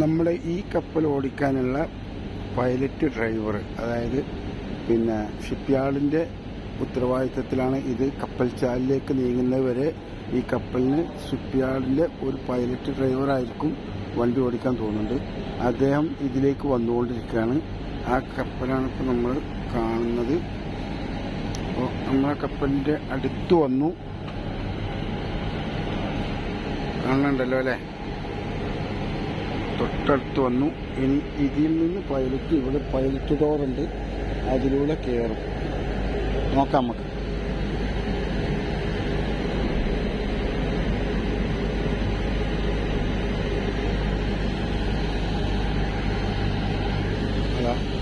നമ്മുടെ ഈ കപ്പൽ ഓടിക്കാനുള്ള പൈലറ്റ് ഡ്രൈവർ അതായത് പിന്നെ ഷിപ്പ്യാർഡിന്റെ ഉത്തരവാദിത്തത്തിലാണ് ഇത് കപ്പൽ ചാലിലേക്ക് നീങ്ങുന്നത് വരെ ഈ കപ്പലിന് ഷിപ്പ്യാർഡിന്റെ ഒരു പൈലറ്റ് ഡ്രൈവറായിരിക്കും വണ്ടി ഓടിക്കാൻ തോന്നുന്നുണ്ട് അദ്ദേഹം ഇതിലേക്ക് വന്നുകൊണ്ടിരിക്കുകയാണ്. ആ കപ്പലാണ് ഇപ്പോൾ നമ്മൾ കാണുന്നത്. അപ്പോൾ നമ്മളെ കപ്പലിന്റെ അടുത്ത് വന്നു. കാണുന്നുണ്ടല്ലോ അല്ലേ? തൊട്ടടുത്ത് വന്നു. ഇനി ഇതിൽ നിന്ന് പൈലറ്റ് ഇവിടെ പൈലറ്റ് ഡോർ ഉണ്ട് അതിലൂടെ കയറും. നോക്കാം നമുക്ക്.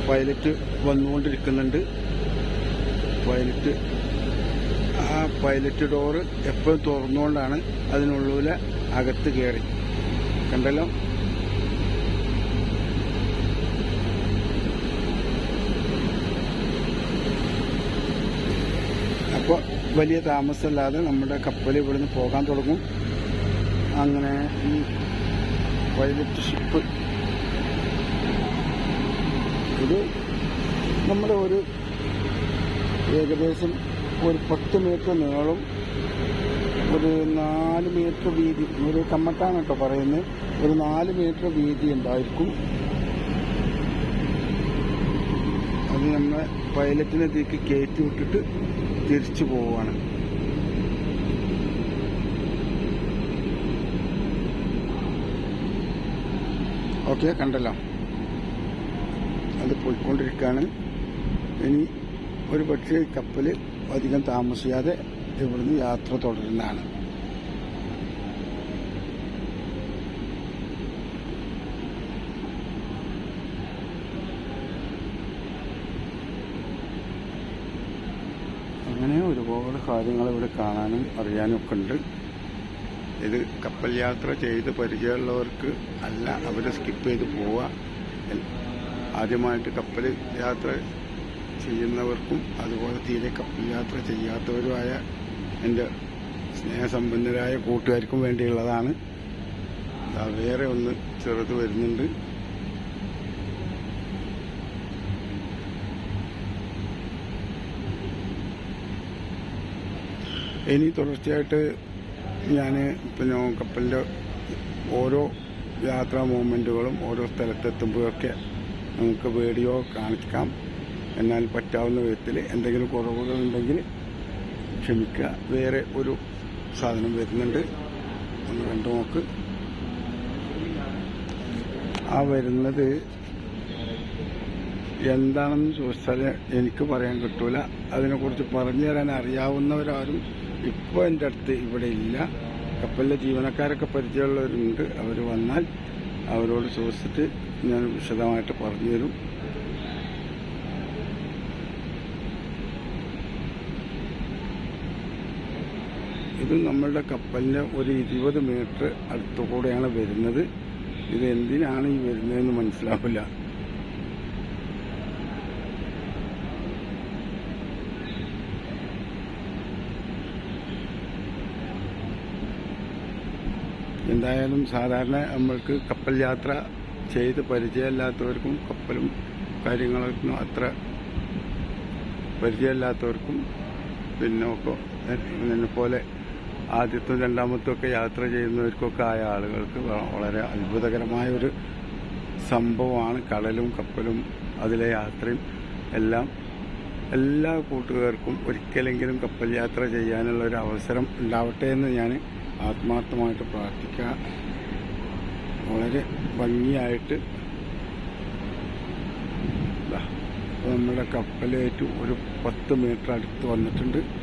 പൈലറ്റ് വന്നുകൊണ്ടിരിക്കുന്നുണ്ട്. പൈലറ്റ് ആ പൈലറ്റ് ഡോറ് എപ്പോഴും തുറന്നുകൊണ്ടാണ് അതിനുള്ളിൽ അകത്ത് കയറി. കണ്ടല്ലോ? അപ്പോൾ വലിയ താമസമില്ലാതെ നമ്മുടെ കപ്പൽ ഇവിടുന്ന് പോകാൻ തുടങ്ങും. അങ്ങനെ ഈ പൈലറ്റ് ഷിപ്പ് ഇത് നമ്മുടെ ഒരു ഏകദേശം ഒരു പത്ത് മീറ്റർ നീളം ഒരു നാല് മീറ്റർ വീതി ഒരു കമ്മട്ടാണ് കേട്ടോ പറയുന്നത്. ഒരു നാല് മീറ്റർ വീതി ഉണ്ടായിരിക്കും. അത് നമ്മളെ പൈലറ്റിനെ തീക്ക് കയറ്റി വിട്ടിട്ട് തിരിച്ചു പോവുകയാണ്. ഓക്കെ കണ്ടല്ലോ. അത് പോയിക്കൊണ്ടിരിക്കുകയാണ്. ഇനി ഒരു പക്ഷേ കപ്പൽ അധികം താമസിയാതെ ഇവിടുന്ന് യാത്ര തുടരുന്നതാണ്. അങ്ങനെ ഒരുപാട് കാര്യങ്ങൾ ഇവിടെ കാണാനും അറിയാനും ഒക്കെ ഉണ്ട് ഇത് കപ്പൽ യാത്ര ചെയ്ത് പരിചയമുള്ളവർക്ക് അല്ല അവർ സ്കിപ്പ് ചെയ്ത് പോവുക ആദ്യമായിട്ട് കപ്പൽ യാത്ര ചെയ്യുന്നവർക്കും അതുപോലെ തീരെ കപ്പൽ യാത്ര ചെയ്യാത്തവരുമായ എന്റെ സ്നേഹസമ്പന്നരായ കൂട്ടുകാർക്കും വേണ്ടിയുള്ളതാണ്. വേറെ ഒന്ന് ചെറുത് വരുന്നുണ്ട്. ഇനി തുടർച്ചയായിട്ട് ഞാൻ പിന്നെ കപ്പലിന്റെ ഓരോ യാത്രാ മൂമെന്റുകളും ഓരോ സ്ഥലത്തെത്തുമ്പോഴൊക്കെ നമുക്ക് വീഡിയോ കാണിക്കാം. എന്നാൽ പറ്റാവുന്ന വിധത്തിൽ എന്തെങ്കിലും കുറവുകൾ കുറവുകളുണ്ടെങ്കിൽ ക്ഷമിക്കുക. വേറെ ഒരു സാധനം വരുന്നുണ്ട്. ഒന്ന് കണ്ടു നോക്ക്. ആ വരുന്നത് എന്താണെന്ന് ചോദിച്ചാൽ എനിക്ക് പറയാൻ കിട്ടൂല. അതിനെക്കുറിച്ച് പറഞ്ഞു തരാൻ അറിയാവുന്നവരാരും ഇപ്പോൾ എന്റെ അടുത്ത് ഇവിടെ ഇല്ല. കപ്പലിലെ ജീവനക്കാരൊക്കെ പരിചയമുള്ളവരുണ്ട്. അവർ വന്നാൽ അവരോട് ചോദിച്ചിട്ട് ഞാൻ വിശദമായിട്ട് പറഞ്ഞുതരും. ഇത് നമ്മളുടെ കപ്പലിന് ഒരു ഇരുപത് മീറ്റർ അടുത്തുകൂടെയാണ് വരുന്നത്. ഇത് എന്തിനാണ് ഈ വരുന്നതെന്ന് മനസ്സിലാവില്ല. എന്തായാലും സാധാരണ നമ്മൾക്ക് കപ്പൽ യാത്ര ചെയ്ത് പരിചയമില്ലാത്തവർക്കും കപ്പലും കാര്യങ്ങളൊന്നും അത്ര പരിചയമില്ലാത്തവർക്കും പിന്നെ ഒക്കെ എന്നെ പോലെ ആദ്യത്തും രണ്ടാമത്തും ഒക്കെ യാത്ര ചെയ്യുന്നവർക്കൊക്കെ ആയ ആളുകൾക്ക് വളരെ അത്ഭുതകരമായ ഒരു സംഭവമാണ് കടലും കപ്പലും അതിലെ യാത്രയും എല്ലാം. എല്ലാ കൂട്ടുകാർക്കും ഒരിക്കലെങ്കിലും കപ്പൽ യാത്ര ചെയ്യാനുള്ള ഒരു അവസരം ഉണ്ടാവട്ടെ എന്ന് ഞാൻ ആത്മാർത്ഥമായിട്ട് പ്രാർത്ഥിക്കുക. വളരെ ഭംഗിയായിട്ട്. നമ്മുടെ കപ്പലേറ്റ് ഒരു പത്ത് മീറ്റർ അടുത്ത് വന്നിട്ടുണ്ട്.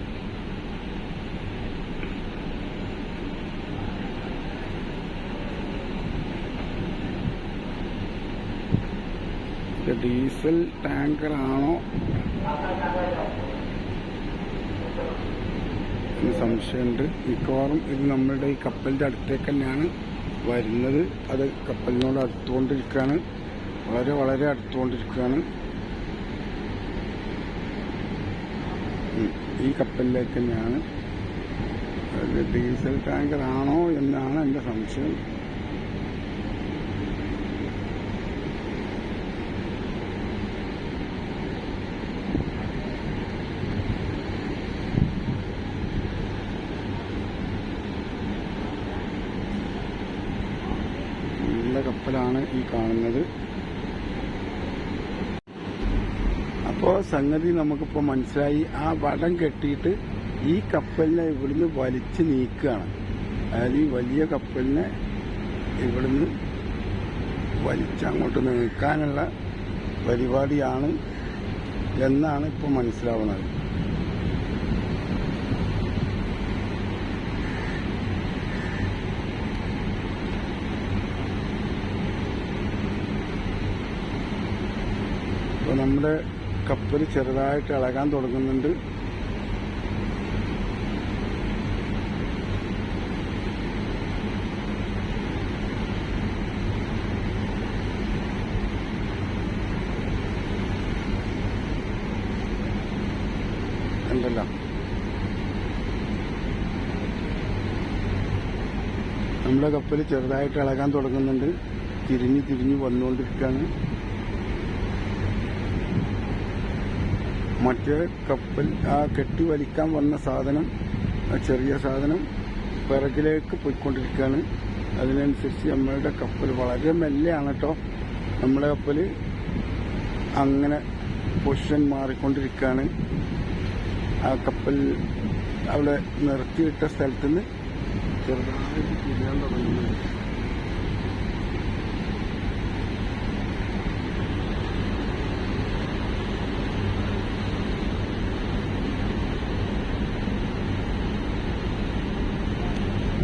ഡീസൽ ടാങ്കറാണോ? എന്ന് സംശയമുണ്ട്. മിക്കവാറും ഇത് നമ്മളുടെ ഈ കപ്പലിന്റെ അടുത്തേക്ക് തന്നെയാണ് വരുന്നത്. അത് കപ്പലിനോട് അടുത്തുകൊണ്ടിരിക്കുകയാണ്. വളരെ വളരെ അടുത്തുകൊണ്ടിരിക്കുകയാണ്. ഈ കപ്പലിലേക്ക് തന്നെയാണ്. ഡീസൽ ടാങ്കർ ആണോ എന്നാണ് എന്റെ സംശയം കപ്പലാണ് ഈ കാണുന്നത്. അപ്പോൾ സംഗതി നമുക്കിപ്പോൾ മനസ്സിലായി. ആ വടം കെട്ടിയിട്ട് ഈ കപ്പലിനെ ഇവിടുന്ന് വലിച്ചു നീക്കുകയാണ്. അതായത് ഈ വലിയ കപ്പലിനെ ഇവിടുന്ന് വലിച്ചങ്ങോട്ട് നീക്കാനുള്ള പരിപാടിയാണ് എന്നാണ് ഇപ്പോൾ മനസ്സിലാവുന്നത്. നമ്മുടെ കപ്പൽ ചെറുതായിട്ട് ഇളകാൻ തുടങ്ങുന്നുണ്ട്. നമ്മുടെ കപ്പൽ ചെറുതായിട്ട് ഇളകാൻ തുടങ്ങുന്നുണ്ട്. തിരിഞ്ഞ് തിരിഞ്ഞ് വന്നുകൊണ്ടിരിക്കുകയാണ്. മറ്റേ കപ്പൽ ആ കെട്ടി വലിക്കാൻ വന്ന സാധനം ചെറിയ സാധനം പിറകിലേക്ക് പോയിക്കൊണ്ടിരിക്കുകയാണ്. അതിനനുസരിച്ച് നമ്മളുടെ കപ്പൽ വളരെ മെല്ലെയാണ് കേട്ടോ നമ്മുടെ കപ്പൽ അങ്ങനെ പൊസിഷൻ മാറിക്കൊണ്ടിരിക്കുകയാണ്. ആ കപ്പൽ അവിടെ നിർത്തിയിട്ട സ്ഥലത്ത് നിന്ന് ചെറുതായിട്ട് തിരിയാൻ തുടങ്ങുന്നുണ്ട്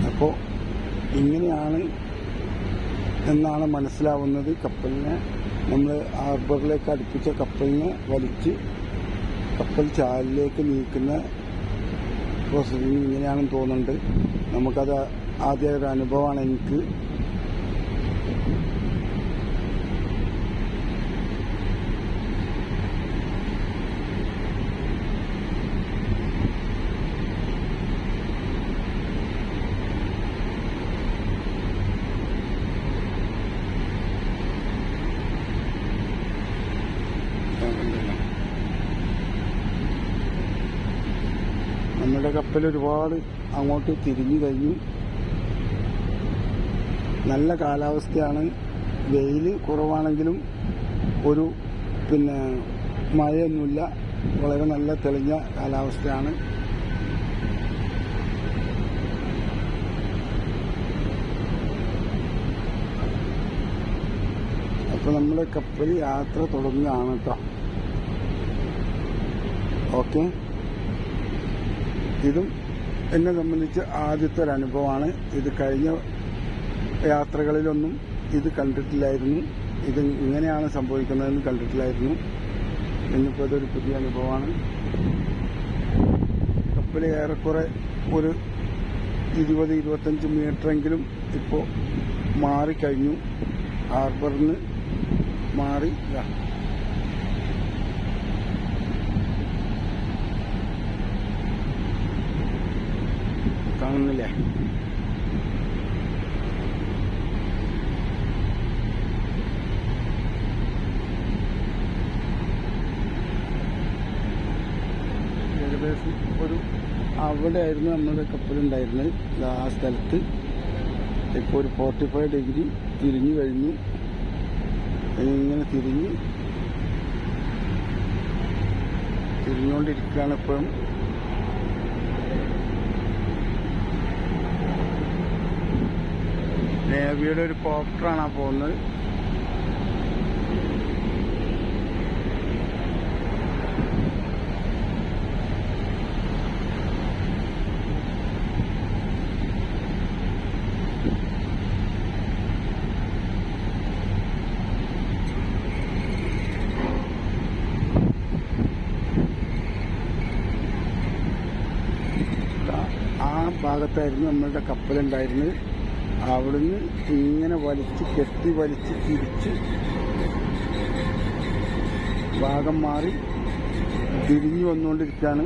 അപ്പോൾ ഇങ്ങനെയാണ് എന്നാണ് മനസ്സിലാവുന്നത്. കപ്പലിനെ നമ്മൾ ഹാർബറിലേക്ക് അടുപ്പിച്ച കപ്പലിനെ വലിച്ച് കപ്പൽ ചാലിലേക്ക് നീക്കുന്ന പ്രോസസ്സിങ് ഇങ്ങനെയാണെന്ന് തോന്നുന്നുണ്ട്. നമുക്കത് ആദ്യ ഒരു അനുഭവമാണ് എനിക്ക്. നമ്മുടെ കപ്പൽ ഒരുപാട് അങ്ങോട്ട് തിരിഞ്ഞു കഴിഞ്ഞു. നല്ല കാലാവസ്ഥയാണ്. വെയിൽ കുറവാണെങ്കിലും ഒരു പിന്നെ മഴയൊന്നുമില്ല. വളരെ നല്ല തെളിഞ്ഞ കാലാവസ്ഥയാണ്. അപ്പോൾ നമ്മുടെ കപ്പൽ യാത്ര തുടങ്ങുകയാണ് കേട്ടോ ഓക്കെ. ഇതും എന്നെ സംബന്ധിച്ച് ആദ്യത്തെ ഒരു അനുഭവമാണ്. ഇത് കഴിഞ്ഞ യാത്രകളിലൊന്നും ഇത് കണ്ടിട്ടില്ലായിരുന്നു. ഇത് ഇങ്ങനെയാണ് സംഭവിക്കുന്നതെന്ന് കണ്ടിട്ടില്ലായിരുന്നു. ഇന്നിപ്പോൾ ഇതൊരു പുതിയ അനുഭവമാണ്. കപ്പൽ ഏറെക്കുറെ ഒരു ഇരുപത് ഇരുപത്തഞ്ച് മീറ്ററെങ്കിലും ഇപ്പോൾ മാറിക്കഴിഞ്ഞു. ഹാർബറിന് മാറി. കാണുന്നില്ലേ. ഏകദേശം ഒരു അവിടെ ആയിരുന്നു നമ്മുടെ കപ്പലുണ്ടായിരുന്നത് ആ സ്ഥലത്ത്. ഇപ്പോൾ ഒരു ഫോർട്ടി ഫൈവ് ഡിഗ്രി തിരിഞ്ഞു കഴിഞ്ഞു. ഇങ്ങനെ തിരിഞ്ഞ് തിരിഞ്ഞുകൊണ്ടിരിക്കുകയാണ് ഇപ്പോഴും നേവിയുടെ ഒരു കോപ്റ്ററാണ് ആ പോകുന്നത്. ആ- ഭാഗത്തായിരുന്നു നമ്മളുടെ കപ്പലുണ്ടായിരുന്നത്. അവിടുന്ന് ഇങ്ങനെ വലിച്ച് കെട്ടി വലിച്ച് തിരിച്ച് ഭാഗം മാറി തിരിഞ്ഞു വന്നുകൊണ്ടിരിക്കുകയാണ്.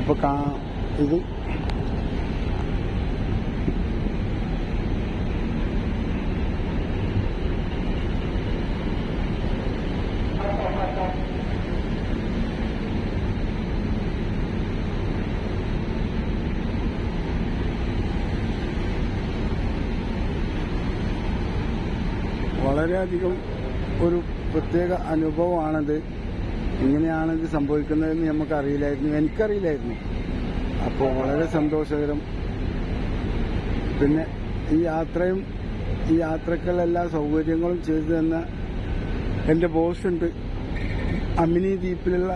അപ്പൊ കാ ഇത് വളരെയധികം ഒരു പ്രത്യേക അനുഭവമാണത്. ഇങ്ങനെയാണിത് സംഭവിക്കുന്നതെന്ന് നമുക്കറിയില്ലായിരുന്നു. എനിക്കറിയില്ലായിരുന്നു. അപ്പോൾ വളരെ സന്തോഷകരം. പിന്നെ ഈ യാത്രയും ഈ യാത്രക്കുള്ള എല്ലാ സൗകര്യങ്ങളും ചെയ്തു തന്ന എന്റെ ബോസ് ഉണ്ട് അമിനി ദ്വീപിലുള്ള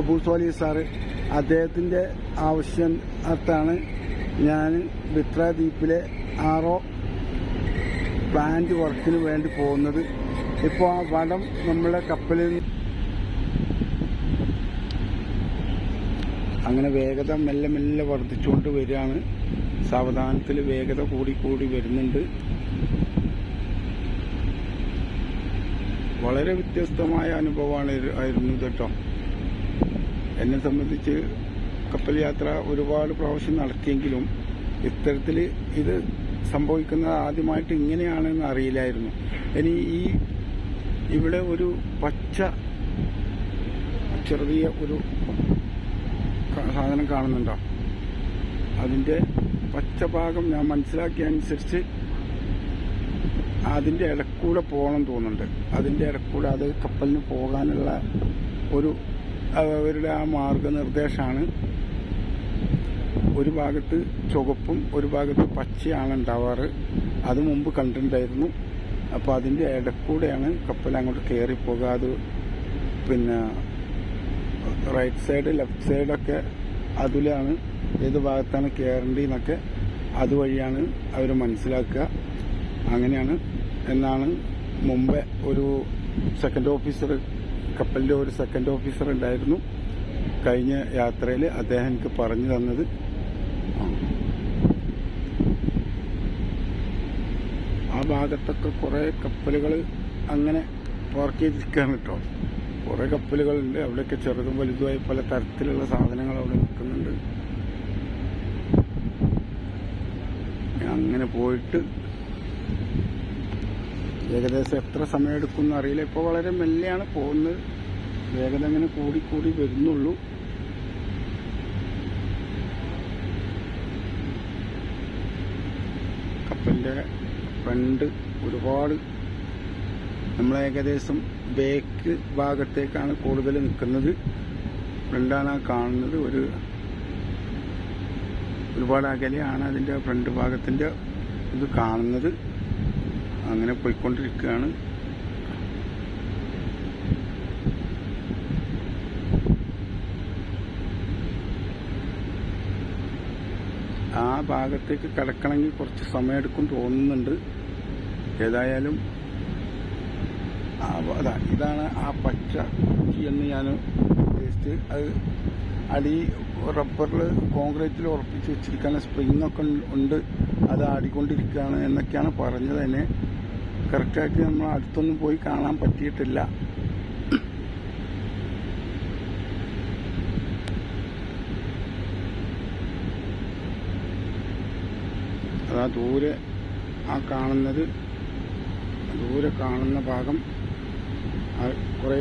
അബൂ സോലി സാറ്. അദ്ദേഹത്തിന്റെ ആവശ്യത്താണ് ഞാൻ ബിത്ര ദ്വീപിലെ ആറോ പ്ലാന്റ് വർക്കിന് വേണ്ടി പോകുന്നത്. ഇപ്പോൾ ആ വടം നമ്മളെ കപ്പലിൽ അങ്ങനെ വേഗത മെല്ലെ മെല്ലെ വർദ്ധിച്ചുകൊണ്ട് വരികയാണ്. സാവധാനത്തിൽ വേഗത കൂടി കൂടി വരുന്നുണ്ട്. വളരെ വ്യത്യസ്തമായ അനുഭവമാണ് ആയിരുന്നു കേട്ടോ. എന്നെ സംബന്ധിച്ച് കപ്പൽ യാത്ര ഒരുപാട് പ്രാവശ്യം നടത്തിയെങ്കിലും ഇത്തരത്തിൽ ഇത് സംഭവിക്കുന്നത് ആദ്യമായിട്ട് ഇങ്ങനെയാണെന്ന് അറിയില്ലായിരുന്നു. ഇനി ഈ ഇവിടെ ഒരു പച്ച ചെറിയ ഒരു സാധനം കാണുന്നുണ്ടോ? അതിന്റെ പച്ചഭാഗം ഞാൻ മനസ്സിലാക്കിയ അനുസരിച്ച് അതിന്റെ ഇടക്കൂടെ പോകണം തോന്നുന്നുണ്ട്. അതിന്റെ ഇടക്കൂടെ അത് കപ്പലിന് പോകാനുള്ള ഒരു അവരുടെ ആ മാർഗനിർദ്ദേശമാണ്. ഒരു ഭാഗത്ത് ചുവപ്പും ഒരു ഭാഗത്ത് പച്ചയാണ് ഉണ്ടാവാറ്. അത് മുമ്പ് കണ്ടിട്ടുണ്ടായിരുന്നു. അപ്പോൾ അതിന്റെ ഇടക്കൂടെയാണ് കപ്പൽ അങ്ങോട്ട് കയറി പോകാതെ പിന്നെ റൈറ്റ് സൈഡ് ലെഫ്റ്റ് സൈഡൊക്കെ അതിലാണ് ഏത് ഭാഗത്താണ് കയറേണ്ടതെന്നൊക്കെ അതുവഴിയാണ് അവർ മനസ്സിലാക്കുക. അങ്ങനെയാണ്. എന്നാണ് മുമ്പേ ഒരു സെക്കൻഡ് ഓഫീസർ കപ്പലിന്റെ ഒരു സെക്കൻഡ് ഓഫീസർ ഉണ്ടായിരുന്നു. കഴിഞ്ഞ യാത്രയിൽ അദ്ദേഹം എനിക്ക് പറഞ്ഞു തന്നത്. ആ. ഭാഗത്തൊക്കെ കുറേ കപ്പലുകൾ അങ്ങനെ വർക്ക് ചെയ്തിരിക്കുകയാണ് കേട്ടോ കുറേ കപ്പലുകളുണ്ട്. അവിടെയൊക്കെ ചെറുതും വലുതുമായി പല തരത്തിലുള്ള സാധനങ്ങൾ അവിടെ നിൽക്കുന്നുണ്ട് അങ്ങനെ പോയിട്ട് ഏകദേശം എത്ര സമയം എടുക്കുമെന്ന് അറിയില്ല. ഇപ്പോൾ വളരെ മെല്ലെയാണ് പോകുന്നത്. വേഗത അങ്ങനെ കൂടി കൂടി വരുന്നുള്ളൂ. കപ്പലിന്റെ ഫ്രണ്ട് ഒരുപാട് നമ്മൾ ഏകദേശം ബേക്ക് ഭാഗത്തേക്കാണ് കൂടുതൽ നിൽക്കുന്നത്. ഫ്രണ്ടാണ് കാണുന്നത്. ഒരു ഒരുപാട് അകലെയാണ് അതിന്റെ ഫ്രണ്ട് ഭാഗത്തിന്റെ ഇത് കാണുന്നത്. അങ്ങനെ പോയിക്കൊണ്ടിരിക്കുകയാണ്. ആ ഭാഗത്തേക്ക് കിടക്കണമെങ്കിൽ കുറച്ച് സമയമെടുക്കും തോന്നുന്നുണ്ട്. ഏതായാലും അതാ ഇതാണ് ആ പച്ച എന്ന് ഞാൻ ഉദ്ദേശിച്ച് അത് അടി റബ്ബറിൽ കോൺക്രീറ്റിൽ ഉറപ്പിച്ച് വെച്ചിരിക്കുന്ന സ്പ്രിങ്ങൊക്കെ ഉണ്ട്. അത് ആടിക്കൊണ്ടിരിക്കുകയാണ് എന്നൊക്കെയാണ് പറഞ്ഞത് തന്നെ കറക്റ്റായിട്ട് നമ്മൾ അടുത്തൊന്നും പോയി കാണാൻ പറ്റിയിട്ടില്ല. അതാ ദൂരെ ആ കാണുന്നത്. ദൂരെ കാണുന്ന ഭാഗം. കുറേ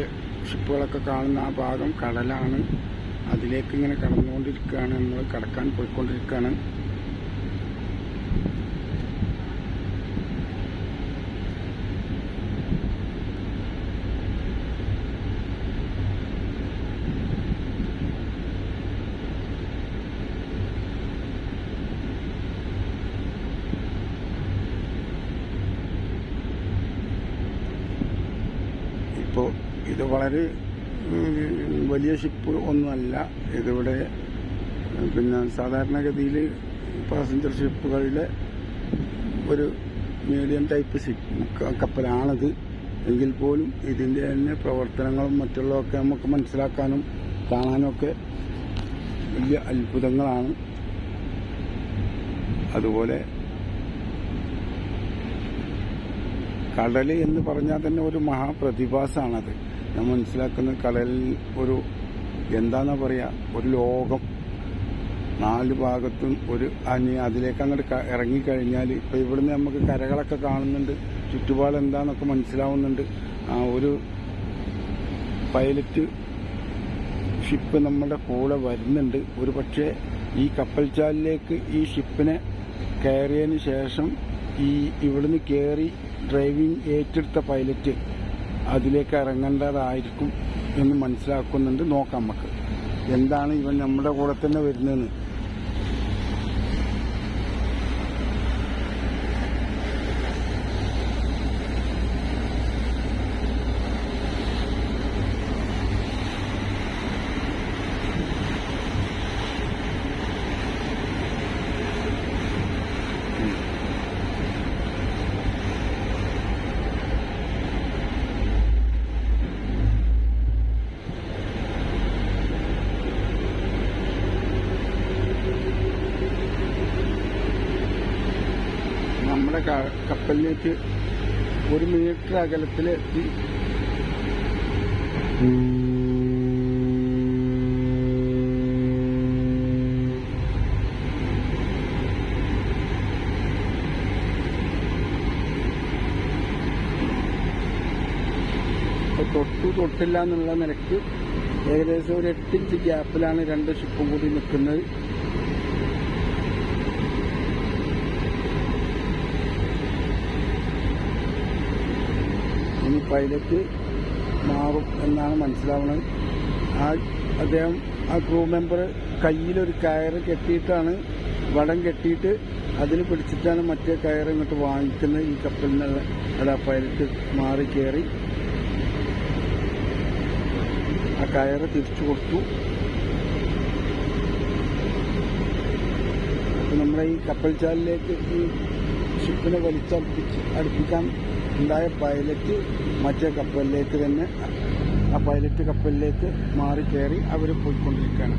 ഷിപ്പുകളൊക്കെ കാണുന്ന ആ ഭാഗം കടലാണ്. അതിലേക്ക് ഇങ്ങനെ കടന്നുകൊണ്ടിരിക്കുകയാണ്. നമ്മൾ കടക്കാൻ പോയിക്കൊണ്ടിരിക്കുകയാണ് ഇപ്പോൾ ഇത് വലിയ ഷിപ്പ് ഒന്നുമല്ല. ഇതിവിടെ പിന്നെ സാധാരണഗതിയിൽ പാസഞ്ചർ ഷിപ്പുകളുടെ ഒരു മീഡിയം ടൈപ്പ് കപ്പലാണിത്. എങ്കിൽ പോലും ഇതിന്റെ തന്നെ പ്രവർത്തനങ്ങളും മറ്റുള്ളതൊക്കെ നമുക്ക് മനസ്സിലാക്കാനും കാണാനൊക്കെ വലിയ അത്ഭുതങ്ങളാണ്. അതുപോലെ കടൽ എന്ന് പറഞ്ഞാൽ തന്നെ ഒരു മഹാപ്രതിഭാസമാണത്. ഞാൻ മനസ്സിലാക്കുന്ന കടലിൽ ഒരു എന്താന്നാ പറയാ ഒരു ലോകം. നാല് ഭാഗത്തും ഒരു അനി അതിലേക്ക് അങ്ങോട്ട് ഇറങ്ങിക്കഴിഞ്ഞാൽ ഇപ്പൊ ഇവിടുന്ന് നമുക്ക് കരകളൊക്കെ കാണുന്നുണ്ട്. ചുറ്റുപാട് എന്താണെന്നൊക്കെ മനസ്സിലാവുന്നുണ്ട്. ആ ഒരു പൈലറ്റ് ഷിപ്പ് നമ്മുടെ കൂടെ വരുന്നുണ്ട്. ഒരു പക്ഷേ ഈ കപ്പൽച്ചാലിലേക്ക് ഈ ഷിപ്പിനെ കയറിയതിന് ശേഷം ഈ ഇവിടുന്ന് കയറി ഡ്രൈവിംഗ് ഏറ്റെടുത്ത പൈലറ്റ് അതിലേക്ക് ഇറങ്ങേണ്ടതായിരിക്കും എന്ന് മനസ്സിലാക്കുന്നുണ്ട്. നോക്കാം നമുക്ക്. എന്താണ് ഇവൻ നമ്മുടെ കൂടെ തന്നെ വരുന്നതെന്ന് നമ്മുടെ ക- കപ്പലിലേക്ക് ഒരു മീറ്റർ അകലത്തിൽ എത്തി. തൊട്ടു തൊട്ടില്ല എന്നുള്ള നിലയ്ക്ക് ഏകദേശം ഒരു എട്ടിഞ്ച് ഗ്യാപ്പിലാണ് രണ്ട് ഷിപ്പും കൂടി നിൽക്കുന്നത്. പൈലറ്റ് മാറും എന്നാണ് മനസ്സിലാവുന്നത്. ആ അദ്ദേഹം ആ ക്രൂ മെമ്പർ കയ്യിലൊരു കയറ് കെട്ടിയിട്ടാണ് വടം കെട്ടിയിട്ട് അതിൽ പിടിച്ചിട്ടാണ് മറ്റേ കയർ ഇങ്ങോട്ട് വാങ്ങിക്കുന്നത്. ഈ കപ്പലിൽ നിന്നുള്ള അത് പൈലറ്റ് മാറി കയറി. ആ കയറ് തിരിച്ചു കൊടുത്തു. നമ്മുടെ ഈ കപ്പൽ ചാലിലേക്ക് ഈ ഷിപ്പിനെ വലിച്ചടുപ്പിച്ച് അടുപ്പിക്കാൻ ഉണ്ടായ പൈലറ്റ് മറ്റേ കപ്പലിലേക്ക് തന്നെ ആ പൈലറ്റ് കപ്പലിലേക്ക് മാറി കയറി അവർ പോയിക്കൊണ്ടിരിക്കുകയാണ്.